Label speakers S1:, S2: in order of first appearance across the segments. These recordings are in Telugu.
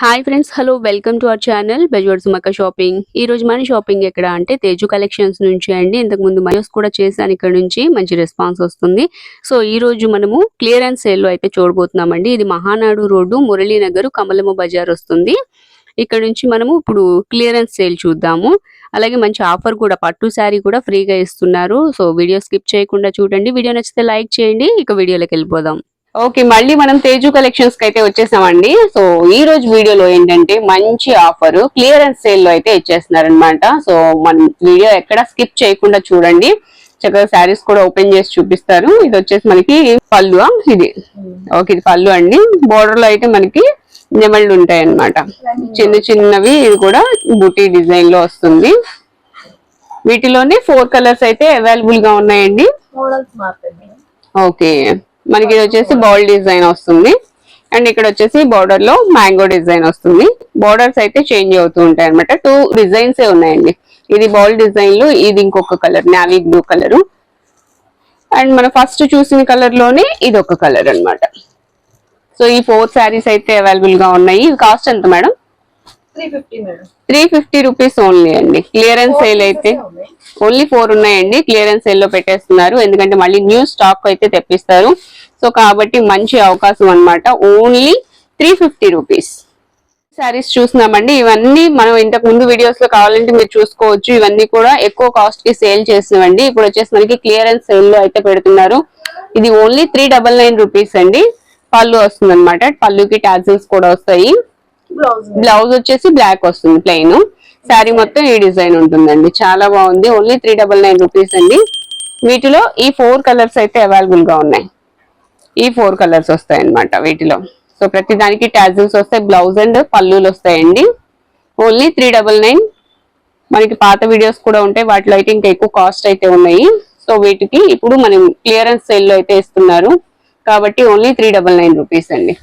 S1: Hi friends hello welcome to our channel బెజ్వర్డ్ Sumakka shopping ఈ రోజు మన షాపింగ్ ఎక్కడ అంటే తేజు కలెక్షన్స్ నుంచి అండి. ఇంతకు ముందు కూడా చేశాను ఇక్కడ నుంచి మంచి రెస్పాన్స్ వస్తుంది. సో ఈ రోజు మనము క్లియరెన్స్ సేల్లో అయితే చూడబోతున్నామండి. ఇది మహానాడు రోడ్డు మురళీనగర్ కమలమ్మ బజార్ వస్తుంది. ఇక్కడ నుంచి మనము ఇప్పుడు క్లియరెన్స్ సేల్ చూద్దాము. అలాగే మంచి ఆఫర్ కూడా పట్టు శారీ కూడా ఫ్రీగా ఇస్తున్నారు. సో వీడియో స్కిప్ చేయకుండా చూడండి. వీడియో నచ్చితే లైక్ చేయండి. ఇక వీడియోలోకి వెళ్ళిపోదాం. ఓకే మళ్ళీ మనం తేజు కలెక్షన్స్కి అయితే వచ్చేసామండి. సో ఈ రోజు వీడియోలో ఏంటంటే మంచి ఆఫర్ క్లియరెన్స్ సేల్లో అయితే ఇచ్చేస్తున్నారు అనమాట సో మన వీడియో ఎక్కడ స్కిప్ చేయకుండా చూడండి. చక్కగా శారీస్ కూడా ఓపెన్ చేసి చూపిస్తారు. ఇది వచ్చేసి మనకి పళ్ళు ఇది. ఓకే ఇది పళ్ళు అండి. బోర్డర్లో అయితే మనకి నెమళ్ళు ఉంటాయి అన్నమాట చిన్న చిన్నవి ఇది కూడా బూటీ డిజైన్లో వస్తుంది. వీటిలోనే ఫోర్ కలర్స్ అయితే అవైలబుల్గా ఉన్నాయండి. ఓకే. మనకి ఇది వచ్చేసి బాల్ డిజైన్ వస్తుంది. అండ్ ఇక్కడ వచ్చేసి బార్డర్లో మ్యాంగో డిజైన్ వస్తుంది. బార్డర్స్ అయితే చేంజ్ అవుతూ ఉంటాయి అనమాట టూ డిజైన్స్ ఉన్నాయండి. ఇది బాల్ డిజైన్లో ఇది ఇంకొక colour navy blue colour and మనం ఫస్ట్ చూసిన కలర్లోనే ఇది ఒక కలర్ అన్నమాట. సో ఈ ఫోర్ శారీస్ అయితే అవైలబుల్గా ఉన్నాయి. ఇది కాస్ట్ ఎంత madam
S2: three fifty madam
S1: three fifty rupees only అండి. క్లియరెన్స్ సేల్ అయితే. ఓన్లీ ఫోర్ ఉన్నాయండి. క్లియరెన్స్ సేల్లో పెట్టేస్తున్నారు. ఎందుకంటే మళ్ళీ న్యూ స్టాక్ అయితే తెప్పిస్తారు. సో కాబట్టి మంచి అవకాశం అన్నమాట. Only three fifty rupees. Saris చూస్తున్నామండి. ఇవన్నీ మనం ఇంతకు ముందు వీడియోస్లో కావాలంటే మీరు చూసుకోవచ్చు. ఇవన్నీ కూడా ఎక్కువ కాస్ట్కి సేల్ చేసినవండి. ఇప్పుడు వచ్చేసి మనకి క్లియరెన్స్ సేల్లో అయితే పెడుతున్నారు. ఇది only three double nine rupees అండి. పళ్ళు వస్తుంది అనమాట పళ్ళుకి టాజిల్స్ కూడా వస్తాయి.
S2: బ్లౌజ్
S1: బ్లౌజ్ వచ్చేసి బ్లాక్ వస్తుంది ప్లెయిన్ శారీ మొత్తం ఈ డిజైన్ ఉంటుందండి. చాలా బాగుంది. Only three double nine rupees అండి. వీటిలో ఈ ఫోర్ కలర్స్ అయితే అవైలబుల్గా ఉన్నాయి. ఈ ఫోర్ కలర్స్ వస్తాయి అన్నమాట వీటిలో. సో ప్రతి దానికి టాజిల్స్ వస్తాయి బ్లౌజ్ అండ్ పల్లూలు వస్తాయండి. ఓన్లీ త్రీ డబల్ నైన్ మనకి పాత వీడియోస్ కూడా ఉంటాయి. వాటిలో అయితే ఇంకా ఎక్కువ కాస్ట్ అయితే ఉన్నాయి. సో వీటికి ఇప్పుడు మనం క్లియరెన్స్ సేల్లో అయితే ఇస్తున్నారు. కాబట్టి only three double nine rupees అండి.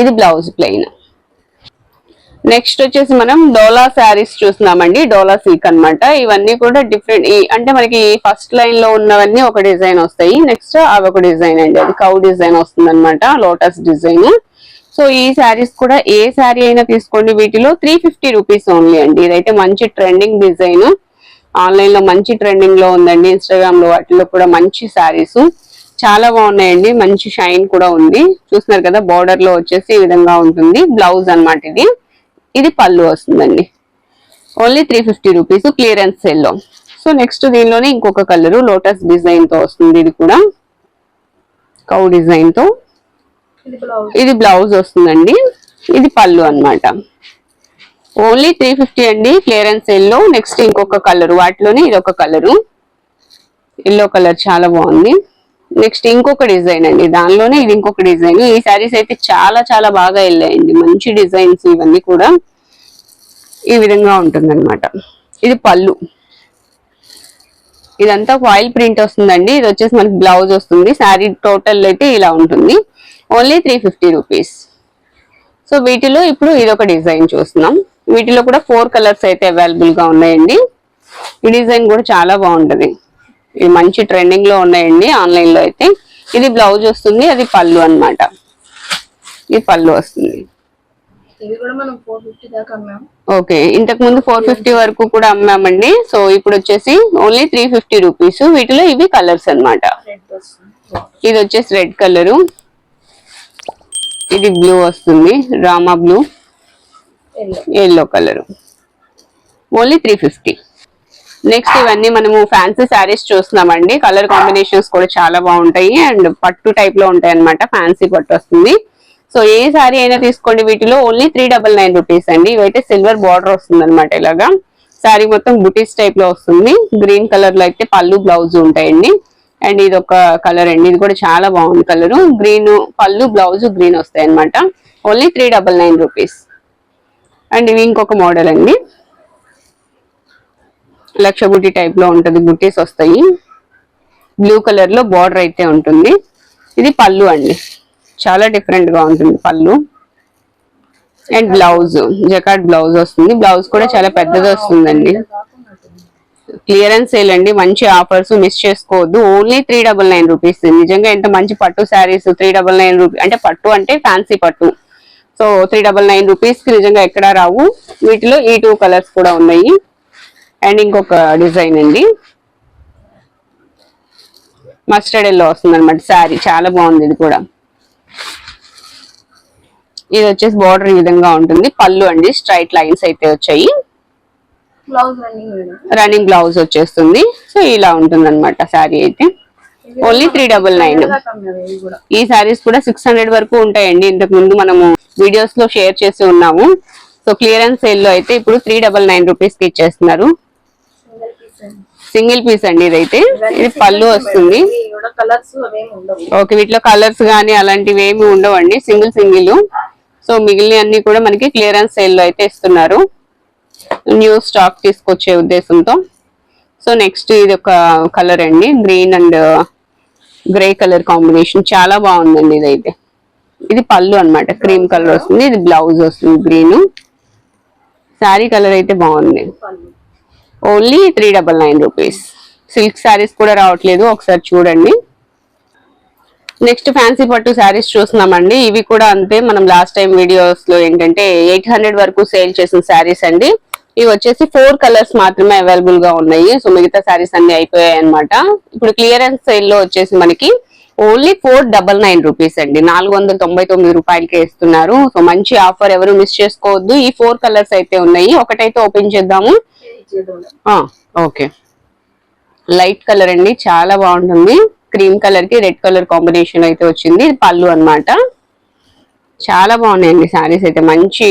S1: ఇది బ్లౌజ్ ప్లెయిన్ నెక్స్ట్ వచ్చేసి మనం డోలా శారీస్ చూస్తున్నామండి డోలా సిల్క్ అన్నమాట. ఇవన్నీ కూడా డిఫరెంట్ అంటే మనకి ఫస్ట్ లైన్లో ఉన్నవన్నీ ఒక డిజైన్ వస్తాయి. నెక్స్ట్ అవి ఒక డిజైన్ అండి. అది కౌ డిజైన్ వస్తుంది అనమాట లోటస్ డిజైన్ సో ఈ శారీస్ కూడా ఏ శారీ అయినా తీసుకోండి. వీటిలో త్రీ ఫిఫ్టీ రూపీస్ ఓన్లీ అండి. ఇదైతే మంచి ట్రెండింగ్ డిజైన్ ఆన్లైన్లో మంచి ట్రెండింగ్లో ఉందండి. ఇన్స్టాగ్రామ్లో వాటిలో కూడా మంచి శారీస్. చాలా బాగున్నాయండి. మంచి షైన్ కూడా ఉంది. చూస్తున్నారు కదా బార్డర్లో వచ్చేసి ఈ విధంగా ఉంటుంది. బ్లౌజ్ అన్నమాట ఇది. ఇది పళ్ళు వస్తుందండి. Only three fifty rupees clearance సేల్లో సో నెక్స్ట్ దీనిలోనే ఇంకొక కలర్ లోటస్ డిజైన్తో వస్తుంది ఇది కూడా. కౌ డిజైన్తో.
S2: ఇది బ్లౌజ్
S1: వస్తుందండి. ఇది పళ్ళు అన్నమాట. ఓన్లీ త్రీ ఫిఫ్టీ అండి క్లియరెన్స్ సేల్లో. నెక్స్ట్ ఇంకొక కలర్ వాటిలోనే ఇది ఒక కలరు ఎల్లో కలర్ చాలా బాగుంది. నెక్స్ట్ ఇంకొక డిజైన్ అండి. దానిలోనే ఇది ఇంకొక డిజైన్. ఈ శారీస్ అయితే చాలా చాలా బాగా వెళ్ళాయండి. మంచి డిజైన్స్ ఇవన్నీ కూడా ఈ విధంగా ఉంటుందన్నమాట. ఇది పళ్ళు. ఇదంతా ఫాయిల్ ప్రింట్ వస్తుందండి. ఇది వచ్చేసి మనకి బ్లౌజ్ వస్తుంది. శారీ టోటల్ అయితే ఇలా ఉంటుంది. Only three fifty rupees. So వీటిలో ఇప్పుడు ఇదొక డిజైన్ చూస్తున్నాం. వీటిలో కూడా ఫోర్ కలర్స్ అయితే అవైలబుల్గా ఉన్నాయండి. ఈ డిజైన్ కూడా చాలా బాగుంటుంది. ఇది మంచి ట్రెండింగ్లో ఉన్నాయండి ఆన్లైన్లో అయితే. ఇది బ్లౌజ్ వస్తుంది అది పళ్ళు అన్నమాట. ఇది పళ్ళు వస్తుంది. ఓకే ఇంతకు ముందు ఫోర్ ఫిఫ్టీ వరకు కూడా అమ్మామండి. సో ఇప్పుడు వచ్చేసి ఓన్లీ త్రీ ఫిఫ్టీ రూపీస్ వీటిలో ఇవి కలర్స్
S2: వస్తుంది.
S1: ఇది వచ్చేసి రెడ్ కలరు ఇది బ్లూ వస్తుంది Rama blue
S2: yellow
S1: colour only three fifty next ఇవన్నీ మనము ఫ్యాన్సీ శారీస్ చూస్తున్నామండి. కలర్ కాంబినేషన్స్ కూడా చాలా బాగుంటాయి. అండ్ పట్టు టైప్లో ఉంటాయి అనమాట ఫ్యాన్సీ పట్టు వస్తుంది. సో ఏ శారీ అయినా తీసుకోండి. వీటిలో only three double nine rupees అండి. ఇవైతే సిల్వర్ బార్డర్ వస్తుంది అనమాట ఇలాగా. శారీ మొత్తం బుటీస్ టైప్లో వస్తుంది. గ్రీన్ కలర్లో అయితే పళ్ళు బ్లౌజ్ ఉంటాయండి. అండ్ ఇది ఒక కలర్ అండి. ఇది కూడా చాలా బాగుంది కలర్ గ్రీన్ పళ్ళు బ్లౌజ్ గ్రీన్ వస్తాయి అనమాట only three double nine rupees and ఇవి ఇంకొక మోడల్ అండి. లక్ష బుట్టి టైప్లో ఉంటుంది బుట్టీస్ వస్తాయి. బ్లూ కలర్లో బార్డర్ అయితే ఉంటుంది. ఇది పళ్ళు అండి. చాలా డిఫరెంట్గా ఉంటుంది పళ్ళు. అండ్ బ్లౌజ్ జకాట్ బ్లౌజ్ వస్తుంది. బ్లౌజ్ కూడా చాలా పెద్దది వస్తుందండి. క్లియరెన్స్ సేల్ అండి. మంచి ఆఫర్స్ మిస్ చేసుకోవద్దు. Only three double nine rupees నిజంగా ఎంత మంచి పట్టు saris three double nine rupees అంటే పట్టు అంటే ఫ్యాన్సీ పట్టు. సో త్రీ డబల్ నైన్ రూపీస్కి నిజంగా ఎక్కడా రావు. వీటిలో ఈ టూ కలర్స్ కూడా ఉన్నాయి. అండ్ ఇంకొక డిజైన్ అండి. మస్టర్డ్ ఎల్లో వస్తుంది అనమాట శారీ చాలా బాగుంది ఇది కూడా. ఇది వచ్చేసి బార్డర్ ఈ విధంగా ఉంటుంది. పళ్ళు అండి. స్ట్రైట్ లైన్స్ అయితే వచ్చాయి.
S2: రన్నింగ్
S1: బ్లౌజ్ వచ్చేస్తుంది. సో ఇలా ఉంటుంది అనమాట శారీ అయితే ఓన్లీ త్రీ డబల్ నైన్ ఈ శారీస్ కూడా సిక్స్ హండ్రెడ్ వరకు ఉంటాయండి. ఇంతకు ముందు మనము వీడియోస్లో షేర్ చేసి ఉన్నాము. సో క్లియరెన్స్ సేల్లో అయితే ఇప్పుడు త్రీ డబల్ నైన్ రూపీస్కి ఇచ్చేస్తున్నారు.
S2: సింగిల్ పీస్ అండి
S1: ఇదైతే. ఇది పళ్ళు వస్తుంది. ఓకే వీటిలో కలర్స్ కానీ అలాంటివి ఏమి ఉండవండి. Single single. సో మిగిలిన అన్ని కూడా మనకి క్లియరెన్స్ సేల్లో అయితే ఇస్తున్నారు. న్యూ స్టాక్ తీసుకొచ్చే ఉద్దేశంతో. సో నెక్స్ట్ ఇది ఒక కలర్ అండి. Green and grey colour combination. చాలా బాగుందండి ఇదైతే. ఇది పళ్ళు అన్నమాట. క్రీమ్ కలర్ వస్తుంది. ఇది బ్లౌజ్ వస్తుంది గ్రీన్. శారీ కలర్ అయితే బాగుంది. Only three double nine rupees. Silk saris కూడా రావట్లేదు ఒకసారి చూడండి. నెక్స్ట్ ఫ్యాన్సీ పట్టు శారీస్ చూస్తున్నామండి. ఇవి కూడా అంతే మనం లాస్ట్ టైం వీడియోస్లో ఏంటంటే ఎయిట్ హండ్రెడ్ వరకు సేల్ చేసిన శారీస్ అండి. ఇవి వచ్చేసి ఫోర్ కలర్స్ మాత్రమే అవైలబుల్గా ఉన్నాయి. సో మిగతా శారీస్ అన్ని అయిపోయాయి అనమాట ఇప్పుడు క్లియరెన్స్ సేల్లో వచ్చేసి మనకి only four double nine rupees అండి. నాలుగు వందల తొంభై తొమ్మిది రూపాయలకే ఇస్తున్నారు. సో మంచి ఆఫర్ ఎవరు మిస్ చేసుకోవద్దు. ఈ ఫోర్ కలర్స్ అయితే ఉన్నాయి. ఒకటైతే ఓపెన్ చేద్దాము. ఓకే. లైట్ కలర్ అండి. చాలా బాగుంటుంది. క్రీమ్ కలర్కి రెడ్ కలర్ కాంబినేషన్ అయితే వచ్చింది. పళ్ళు అన్నమాట. చాలా బాగున్నాయండి శారీస్ అయితే. మంచి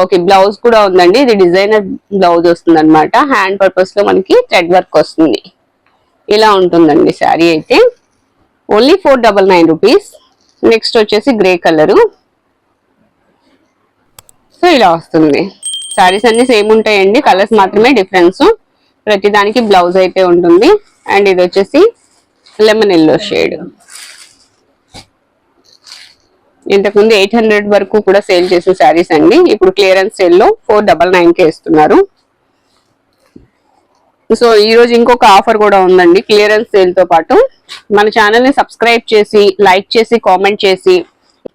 S1: ఓకే బ్లౌజ్ కూడా ఉందండి. ఇది డిజైనర్ బ్లౌజ్ వస్తుంది అనమాట హ్యాండ్ పర్పస్లో మనకి థ్రెడ్ వర్క్ వస్తుంది. ఇలా ఉంటుందండి శారీ అయితే. Only four double nine rupees next వచ్చేసి గ్రే కలరు సో ఇలా వస్తుంది. శారీస్ అన్ని సేమ్ ఉంటాయండి. కలర్స్ మాత్రమే డిఫరెన్స్ ప్రతి దానికి బ్లౌజ్ అయితే ఉంటుంది. అండ్ ఇది వచ్చేసి లెమన్ ఎల్లో షేడ్ ఇంతకుముందు ఎయిట్ హండ్రెడ్ వరకు కూడా సేల్ చేసిన శారీస్ అండి. ఇప్పుడు క్లియరెన్స్ సేల్లో ఫోర్ డబల్ నైన్ కే ఇస్తున్నారు. సో ఈ రోజు ఇంకొక ఆఫర్ కూడా ఉందండి క్లియరెన్స్ సేల్తో పాటు. మన ఛానల్ని సబ్స్క్రైబ్ చేసి లైక్ చేసి కామెంట్ చేసి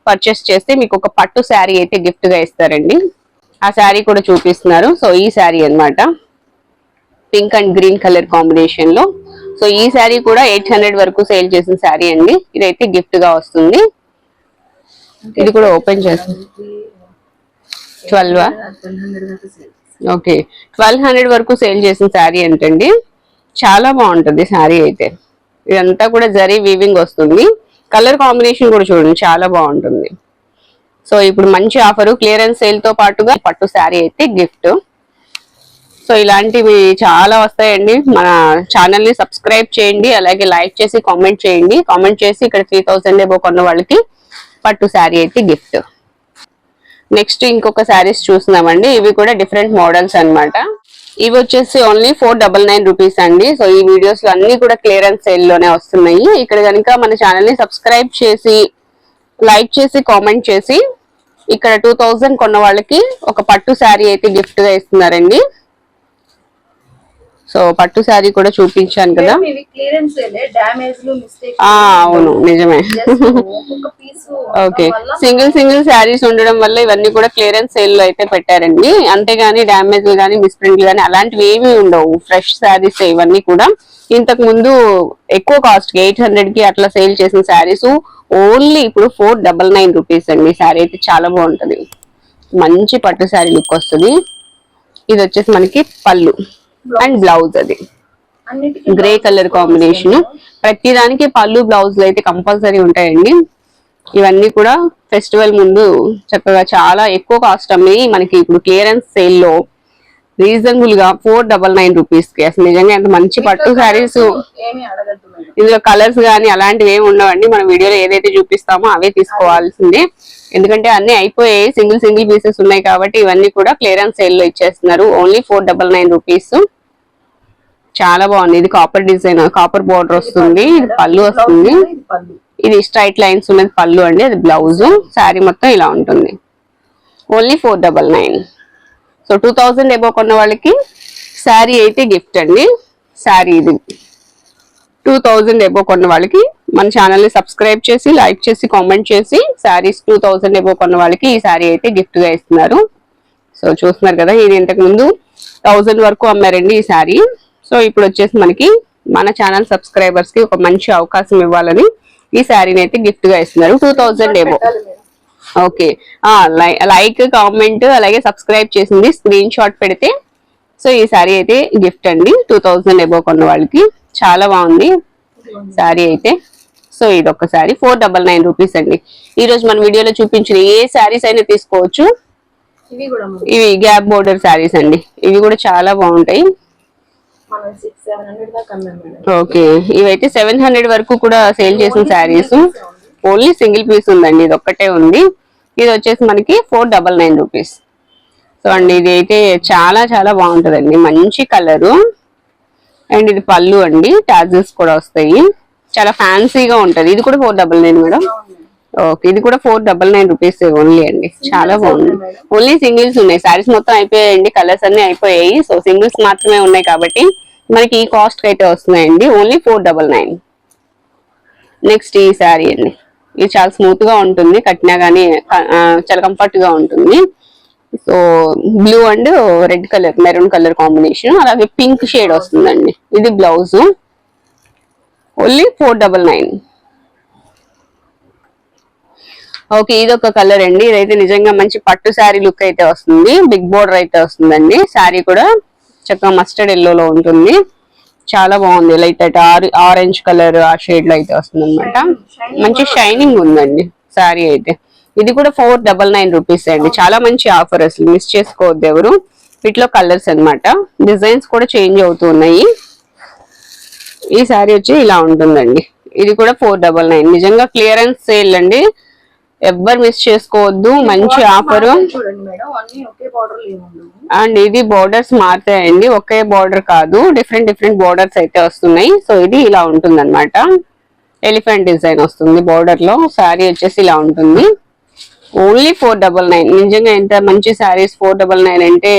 S1: పర్చేస్ చేస్తే మీకు ఒక పట్టు శారీ అయితే గిఫ్ట్గా ఇస్తారండి. ఆ శారీ కూడా చూపిస్తున్నారు. సో ఈ శారీ అన్నమాట. పింక్ అండ్ గ్రీన్ కలర్ కాంబినేషన్లో. సో ఈ శారీ కూడా ఎయిట్ హండ్రెడ్ వరకు సేల్ చేసిన శారీ అండి. ఇదైతే గిఫ్ట్గా వస్తుంది. ఇది కూడా ఓపెన్ చేస్తాం. Twelve okay. ట్వెల్వ్ హండ్రెడ్ వరకు సేల్ చేసిన శారీ ఏంటండి? చాలా బాగుంటుంది శారీ అయితే. ఇదంతా కూడా జరీ వీవింగ్ వస్తుంది. కలర్ కాంబినేషన్ కూడా చూడండి చాలా బాగుంటుంది. సో ఇప్పుడు మంచి ఆఫర్ క్లియరెన్స్ సేల్తో పాటుగా పట్టు శారీ అయితే గిఫ్ట్. సో ఇలాంటివి చాలా వస్తాయండి. మన ఛానల్ని సబ్స్క్రైబ్ చేయండి అలాగే లైక్ చేసి కామెంట్ చేయండి. కామెంట్ చేసి ఇక్కడ త్రీ థౌసండ్ ఏబో కొన్న వాళ్ళకి పట్టు శారీ అయితే గిఫ్ట్. నెక్స్ట్ ఇంకొక శారీస్ చూస్తున్నామండి. ఇవి కూడా డిఫరెంట్ మోడల్స్ అన్నమాట. ఇవి వచ్చేసి only four double nine rupees అండి. సో ఈ వీడియోస్లో అన్ని కూడా క్లియరెన్స్ సేల్లోనే వస్తున్నాయి. ఇక్కడ కనుక మన ఛానల్ని సబ్స్క్రైబ్ చేసి లైక్ చేసి కామెంట్ చేసి ఇక్కడ టూ థౌజండ్ కొన్న వాళ్ళకి ఒక పట్టు శారీ అయితే గిఫ్ట్గా ఇస్తున్నారండి. సో పట్టు శారీ కూడా చూపించాను కదా.
S2: డామేజ్
S1: అవును నిజమే. ఓకే సింగిల్ సింగిల్ శారీస్ ఉండడం వల్ల ఇవన్నీ కూడా క్లియరెన్స్ సేల్లో అయితే పెట్టారండి. అంతేగాని డ్యామేజ్ గానీ మిస్ప్రింట్ గానీ అలాంటివి ఏమీ ఉండవు. ఫ్రెష్ శారీస్ ఇవన్నీ కూడా. ఇంతకు ముందు ఎక్కువ కాస్ట్కి ఎయిట్ హండ్రెడ్కి అట్లా సేల్ చేసిన శారీస్ ఓన్లీ ఇప్పుడు ఫోర్ డబల్ నైన్ రూపీస్ అండి. శారీ అయితే చాలా బాగుంటది. మంచి పట్టు శారీ లుక్ వస్తుంది. ఇది వచ్చేసి మనకి పళ్ళు. అండ్ బ్లౌజ్ అది. గ్రే కలర్ కాంబినేషన్ ప్రతి దానికి పళ్ళు బ్లౌజ్లు అయితే కంపల్సరీ ఉంటాయండి. ఇవన్నీ కూడా ఫెస్టివల్ ముందు చక్కగా చాలా ఎక్కువ కాస్ట్ అమ్మి మనకి ఇప్పుడు క్లియరెన్స్ సేల్లో రీజనబుల్గా ఫోర్ డబల్ నైన్ రూపీస్కి అసలు నిజంగా ఎంత మంచి పట్టు శారీస్ ఇందులో కలర్స్ గానీ అలాంటివి ఏమి ఉండవండి. మనం వీడియోలో ఏదైతే చూపిస్తామో అవే తీసుకోవాల్సిందే. ఎందుకంటే అన్ని అయిపోయాయి. సింగిల్ సింగిల్ పీసెస్ ఉన్నాయి కాబట్టి ఇవన్నీ కూడా క్లియరెన్స్ సేల్లో ఇచ్చేస్తున్నారు. Only four double nine rupees. చాలా బాగుంది. ఇది కాపర్ డిజైన్ కాపర్ బార్డర్ వస్తుంది. ఇది పళ్ళు వస్తుంది.
S2: ఇది
S1: స్ట్రైట్ లైన్స్ ఉన్నది పళ్ళు అండి. అది బ్లౌజ్. శారీ మొత్తం ఇలా ఉంటుంది. Only four double nine. So two thousand above కొన్న వాళ్ళకి శారీ అయితే గిఫ్ట్ అండి. శారీ ఇది. టూ థౌజండ్ ఎబో కొన్న వాళ్ళకి మన ఛానల్ని సబ్స్క్రైబ్ చేసి లైక్ చేసి కామెంట్ చేసి శారీస్ టూ థౌసండ్ ఎబో కొన్న వాళ్ళకి ఈ శారీ అయితే గిఫ్ట్గా ఇస్తున్నారు. సో చూస్తున్నారు కదా ఇది ఇంతకు ముందు థౌసండ్ వరకు అమ్మారండి ఈ శారీ. సో ఇప్పుడు వచ్చేసి మనకి మన ఛానల్ సబ్స్క్రైబర్స్కి ఒక మంచి అవకాశం ఇవ్వాలని ఈ శారీని అయితే గిఫ్ట్గా ఇస్తున్నారు. టూ థౌసండ్
S2: ఏమో
S1: ఓకే లైక్ కామెంట్ అలాగే సబ్స్క్రైబ్ చేసింది స్క్రీన్ షాట్ పెడితే. సో ఈ శారీ అయితే గిఫ్ట్ అండి. టూ థౌసండ్ ఎబో కొన్న వాళ్ళకి. చాలా బాగుంది. శారీ అయితే. సో ఇది ఒక sari four double nine rupees అండి. ఈ రోజు మన వీడియోలో చూపించిన ఏ శారీస్ అయినా తీసుకోవచ్చు.
S2: ఇవి
S1: గ్యాప్ బోర్డర్ శారీస్ అండి. ఇవి కూడా చాలా బాగుంటాయి. ఓకే ఇవైతే సెవెన్ హండ్రెడ్ వరకు కూడా సేల్ చేసిన శారీస్ ఓన్లీ సింగిల్ పీస్ ఉందండి. ఇది ఒక్కటే ఉంది. ఇది వచ్చేసి మనకి four double nine rupees. So అండి ఇది అయితే చాలా చాలా బాగుంటుందండి. మంచి కలరు. అండ్ ఇది పళ్ళు అండి టాజెస్ కూడా వస్తాయి. చాలా ఫ్యాన్సీగా ఉంటది. ఇది కూడా four double nine madam? Okay ఇది కూడా four double nine rupees only అండి. చాలా బాగుంది. ఓన్లీ సింగిల్స్ ఉన్నాయి. సారీస్ మొత్తం అయిపోయాయండి కలర్స్ అన్ని అయిపోయాయి. సో సింగిల్స్ మాత్రమే ఉన్నాయి కాబట్టి మనకి ఈ కాస్ట్ అయితే వస్తున్నాయండి. Only four double nine. Next ఈ శారీ అండి. ఇది చాలా స్మూత్గా ఉంటుంది. కట్టినా గానీ చాలా కంఫర్ట్గా ఉంటుంది. So blue and red colour maroon colour combination అలాగే పింక్ షేడ్ వస్తుందండి. ఇది blouse only four double nine okay ఇది ఒక కలర్ అండి. ఇదైతే నిజంగా మంచి పట్టు శారీ లుక్ అయితే వస్తుంది. బిగ్ బోర్డర్ అయితే వస్తుందండి. శారీ కూడా చక్కగా మస్టర్డ్ ఎల్లోలో ఉంటుంది. చాలా బాగుంది. లైట్ ఆరెంజ్ కలర్ ఆ షేడ్లో అయితే వస్తుంది అనమాట మంచి షైనింగ్ ఉందండి శారీ అయితే. ఇది కూడా ఫోర్ డబల్ నైన్ రూపీస్ అండి. చాలా మంచి ఆఫర్ అసలు. మిస్ చేసుకోవద్దు ఎవరు. వీటిలో కలర్స్ అన్నమాట. డిజైన్స్ కూడా చేంజ్ అవుతూ ఉన్నాయి. ఈ శారీ వచ్చి ఇలా ఉంటుందండి. ఇది కూడా ఫోర్ డబల్ నైన్ నిజంగా క్లియరెన్స్ సేల్ అండి. ఎవ్వరు మిస్ చేసుకోవద్దు మంచి ఆఫర్ అండ్ ఇది బోర్డర్స్ మారుతాయండి ఒకే బోర్డర్ కాదు డిఫరెంట్ డిఫరెంట్ బోర్డర్స్ అయితే వస్తున్నాయి. సో ఇది ఇలా ఉంటుంది అనమాట ఎలిఫెంట్ డిజైన్ వస్తుంది బోర్డర్లో శారీ వచ్చేసి ఇలా ఉంటుంది. ఓన్లీ ఫోర్ డబల్ నైన్ నిజంగా ఎంత మంచి శారీస్ ఫోర్ డబల్ నైన్ అంటే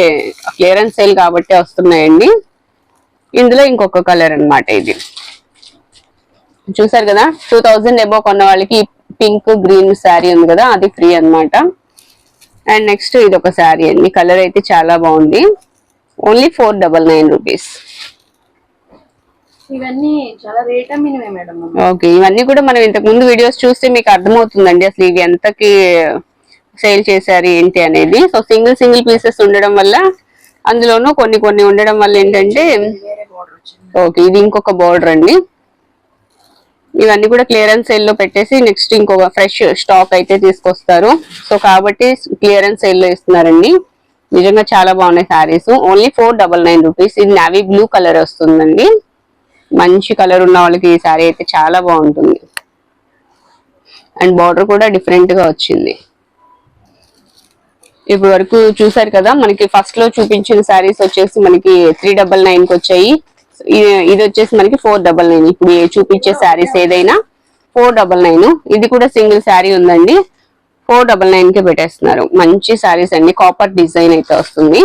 S1: క్లియరెన్స్ సేల్ కాబట్టి వస్తున్నాయండి. ఇందులో ఇంకొక కలర్ అన్నమాట ఇది. చూసారు కదా టూ థౌజండ్ ఎబో కొన్న వాళ్ళకి పింక్ గ్రీన్ శారీ ఉంది కదా అది ఫ్రీ అన్నమాట. అండ్ నెక్స్ట్ ఇది ఒక శారీ అండి. కలర్ అయితే చాలా బాగుంది. Only four double nine rupees. Okay ఇవన్నీ కూడా మనం ఇంతకు ముందు వీడియోస్ చూస్తే మీకు అర్థమవుతుందండి. అసలు ఇవి ఎంతకి సేల్ చేశారు ఏంటి అనేది. సో సింగిల్ సింగిల్ పీసెస్ ఉండడం వల్ల అందులోనూ కొన్ని కొన్ని ఉండడం వల్ల ఏంటంటే ఓకే ఇది ఇంకొక బోర్డర్ అండి. ఇవన్నీ కూడా క్లియరెన్స్ సేల్లో పెట్టేసి నెక్స్ట్ ఇంకొక ఫ్రెష్ స్టాక్ అయితే తీసుకొస్తారు. సో కాబట్టి క్లియరెన్స్ సేల్లో ఇస్తున్నారండి. నిజంగా చాలా బాగున్నాయి saris. Only four double nine rupees ఇది నావీ బ్లూ కలర్ వస్తుందండి. మంచి కలర్ ఉన్న వాళ్ళకి ఈ శారీ అయితే చాలా బాగుంటుంది. అండ్ బార్డర్ కూడా డిఫరెంట్గా వచ్చింది. ఇప్పుడు వరకు చూసారు కదా మనకి ఫస్ట్లో చూపించిన శారీస్ వచ్చేసి మనకి త్రీ డబల్ నైన్కి వచ్చాయి. ఇది వచ్చేసి మనకి ఫోర్ డబల్ నైన్. ఇప్పుడు చూపించే శారీస్ ఏదైనా ఫోర్ డబల్ నైన్. ఇది కూడా సింగిల్ శారీ ఉందండి. ఫోర్ డబల్ నైన్కి పెట్టేస్తున్నారు. మంచి శారీస్ అండి. కాపర్ డిజైన్ అయితే వస్తుంది.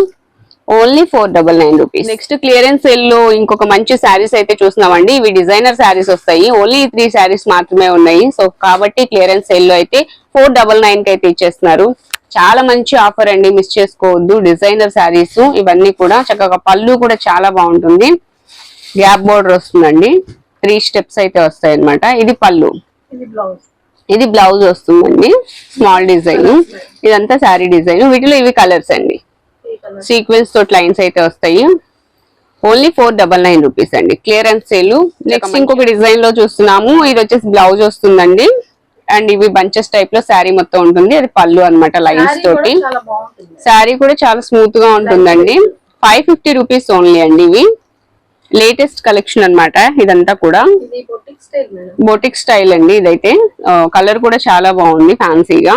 S1: Only four double nine rupees. Next clearance సేల్లో ఇంకొక మంచి శారీస్ అయితే చూస్తున్నామండి. ఇవి డిజైనర్ శారీస్ వస్తాయి. ఓన్లీ త్రీ శారీస్ మాత్రమే ఉన్నాయి. సో కాబట్టి క్లియరెన్స్ సేల్లో అయితే ఫోర్ డబల్ నైన్కి అయితే ఇచ్చేస్తున్నారు. చాలా మంచి ఆఫర్ అండి. మిస్ చేసుకోవద్దు. డిజైనర్ శారీస్ ఇవన్నీ కూడా చక్కగా పళ్ళు కూడా చాలా బాగుంటుంది. గ్యాప్ బోర్డర్ వస్తుందండి. త్రీ స్టెప్స్ అయితే వస్తాయి అన్నమాట ఇది పళ్ళు.
S2: ఇది బ్లౌజ్
S1: వస్తుందండి. స్మాల్ డిజైన్ ఇదంతా శారీ డిజైన్ వీటిలో ఇవి కలర్స్ అండి. సీక్వెన్స్ తోటి లైన్స్ అయితే వస్తాయి. Only four double nine rupees అండి. క్లియరెన్స్ సేల్ నెక్స్ట్ ఇంకొక డిజైన్లో చూస్తున్నాము. ఇది వచ్చేసి బ్లౌజ్ వస్తుందండి. అండ్ ఇవి బంచెస్ టైప్లో శారీ మొత్తం ఉంటుంది. అది పళ్ళు అన్నమాట లైన్స్ తోటి. శారీ కూడా చాలా స్మూత్గా ఉంటుందండి. ఫైవ్ ఫిఫ్టీ రూపీస్ ఓన్లీ అండి ఇవి. లేటెస్ట్ కలెక్షన్ అన్నమాట ఇదంతా కూడా.
S2: Boutique style madam.
S1: Boutique style అండి ఇదైతే. కలర్ కూడా చాలా బాగుంది ఫ్యాన్సీగా.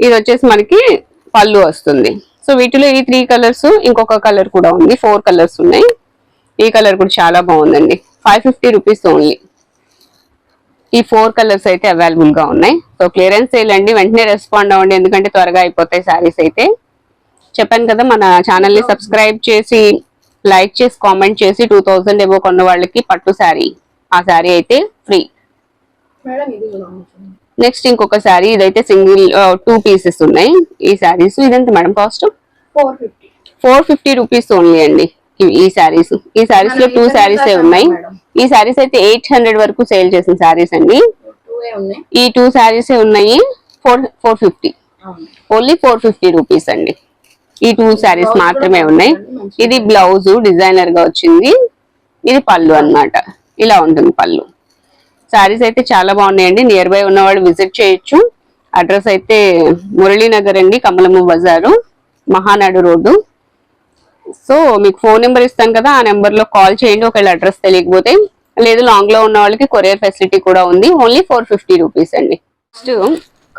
S1: ఇది వచ్చేసి మనకి పళ్ళు వస్తుంది. సో వీటిలో ఈ త్రీ కలర్స్ ఇంకొక కలర్ కూడా ఉంది. ఫోర్ కలర్స్ ఉన్నాయి. ఈ కలర్ కూడా చాలా బాగుందండి. Five fifty rupees only. ఈ ఫోర్ కలర్స్ అయితే అవైలబుల్గా ఉన్నాయి. సో క్లియరెన్స్ సేల్ అండి. వెంటనే రెస్పాండ్ అవ్వండి. ఎందుకంటే త్వరగా అయిపోతాయి శారీస్ అయితే. చెప్పాను కదా మన ఛానల్ని సబ్స్క్రైబ్ చేసి లైక్ చేసి కామెంట్ చేసి టూ థౌసండ్ ఏవో కొన్న వాళ్ళకి పట్టు శారీ. ఆ శారీ అయితే ఫ్రీ. నెక్స్ట్ ఇంకొక శారీ ఇదైతే సింగిల్ టూ పీసెస్ ఉన్నాయి. ఈ శారీస్ ఇదంతా madam cost?
S2: Four fifty.
S1: Four fifty rupees only అండి ఈ శారీస్. ఈ శారీస్లో టూ శారీస్ ఉన్నాయి. ఈ శారీస్ అయితే ఎయిట్ హండ్రెడ్ వరకు సేల్ చేసిన శారీస్ అండి. ఈ టూ శారీస్ ఉన్నాయి. Four four fifty. Only four fifty rupees అండి. ఈ టూ శారీస్ మాత్రమే ఉన్నాయి. ఇది బ్లౌజ్ డిజైనర్గా వచ్చింది. ఇది పళ్ళు అన్నమాట. ఇలా ఉంటుంది పళ్ళు. శారీస్ అయితే చాలా బాగున్నాయండి. నియర్ బై ఉన్నవాళ్ళు విజిట్ చేయొచ్చు. అడ్రస్ అయితే మురళీనగర్ అండి కమలము బజారు మహానాడు రోడ్డు. సో మీకు ఫోన్ నెంబర్ ఇస్తాను కదా ఆ నెంబర్లో కాల్ చేయండి. ఒకవేళ అడ్రస్ తెలియకపోతే లేదు లాంగ్లో ఉన్న వాళ్ళకి కొరియర్ ఫెసిలిటీ కూడా ఉంది. ఓన్లీ ఫోర్ ఫిఫ్టీ రూపీస్ అండి. నెక్స్ట్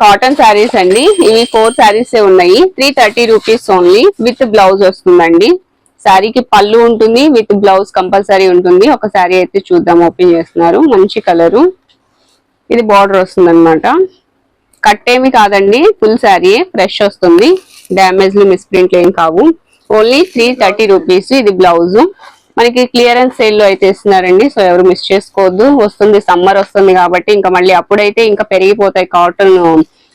S1: కాటన్ శారీస్ అండి. ఇవి ఫోర్ శారీస్ ఉన్నాయి. Three thirty rupees only with blouse వస్తుందండి. శారీకి పళ్ళు ఉంటుంది విత్ బ్లౌజ్ కంపల్సరీ ఉంటుంది. ఒక శారీ అయితే చూద్దాం ఓపెన్ చేస్తున్నారు. మంచి కలరు ఇది బార్డర్ వస్తుంది అనమాట కట్ ఏమి కాదండి. ఫుల్ శారీ ఫ్రెష్ వస్తుంది. డ్యామేజ్లు మిస్ప్రింట్లు ఏం కావు. ఓన్లీ త్రీ థర్టీ రూపీస్ ఇది బ్లౌజ్ మనకి క్లియరెన్స్ సేల్లో అయితే ఇస్తున్నారండి. సో ఎవరు మిస్ చేసుకోవద్దు. వస్తుంది సమ్మర్ వస్తుంది కాబట్టి ఇంకా మళ్ళీ అప్పుడైతే ఇంకా పెరిగిపోతాయి కాటన్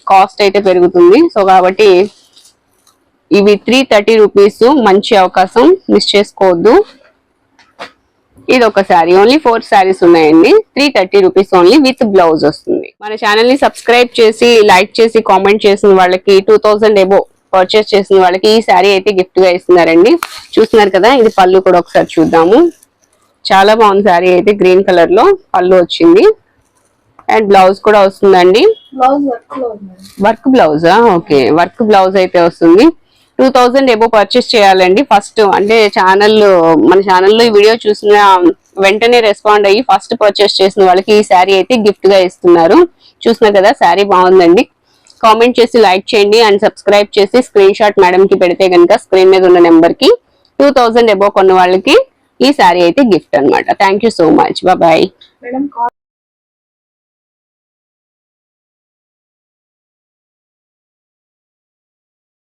S1: కాస్ట్ అయితే పెరుగుతుంది. సో కాబట్టి ఇవి త్రీ థర్టీ రూపీస్ మంచి అవకాశం మిస్ చేసుకోవద్దు. ఇది ఒక శారీ ఓన్లీ ఫోర్ శారీస్ ఉన్నాయండి. Three thirty rupees only with blouse వస్తుంది. మన ఛానల్ని సబ్స్క్రైబ్ చేసి లైక్ చేసి కామెంట్ చేసిన వాళ్ళకి టూ థౌసండ్ ఎబో పర్చేస్ చేసిన వాళ్ళకి ఈ శారీ అయితే గిఫ్ట్గా ఇస్తున్నారండి. చూస్తున్నారు కదా ఇది పళ్ళు కూడా ఒకసారి చూద్దాము. చాలా బాగుంది శారీ అయితే గ్రీన్ కలర్లో పళ్ళు వచ్చింది. అండ్ బ్లౌజ్ కూడా వస్తుందండి.
S2: బ్లౌజ్ వర్క్
S1: బ్లౌజా ఓకే వర్క్ బ్లౌజ్ అయితే వస్తుంది. టూ థౌజండ్ ఎబో పర్చేస్ చేయాలండి. ఫస్ట్ అంటే ఛానల్ మన ఛానల్లో ఈ వీడియో చూసిన వెంటనే రెస్పాండ్ అయ్యి ఫస్ట్ పర్చేస్ చేసిన వాళ్ళకి ఈ శారీ అయితే గిఫ్ట్గా ఇస్తున్నారు. చూస్తున్నారు కదా శారీ బాగుందండి. కామెంట్ చేసి లైక్ చేయండి అండ్ సబ్స్క్రైబ్ చేసి స్క్రీన్ షాట్ మేడం కి పెడితే కనుక స్క్రీన్ మీద ఉన్న నెంబర్కి టూ థౌజండ్ అబోవ్ కొన్న వాళ్ళకి ఈ శారీ అయితే గిఫ్ట్ అనమాట thank you so much bye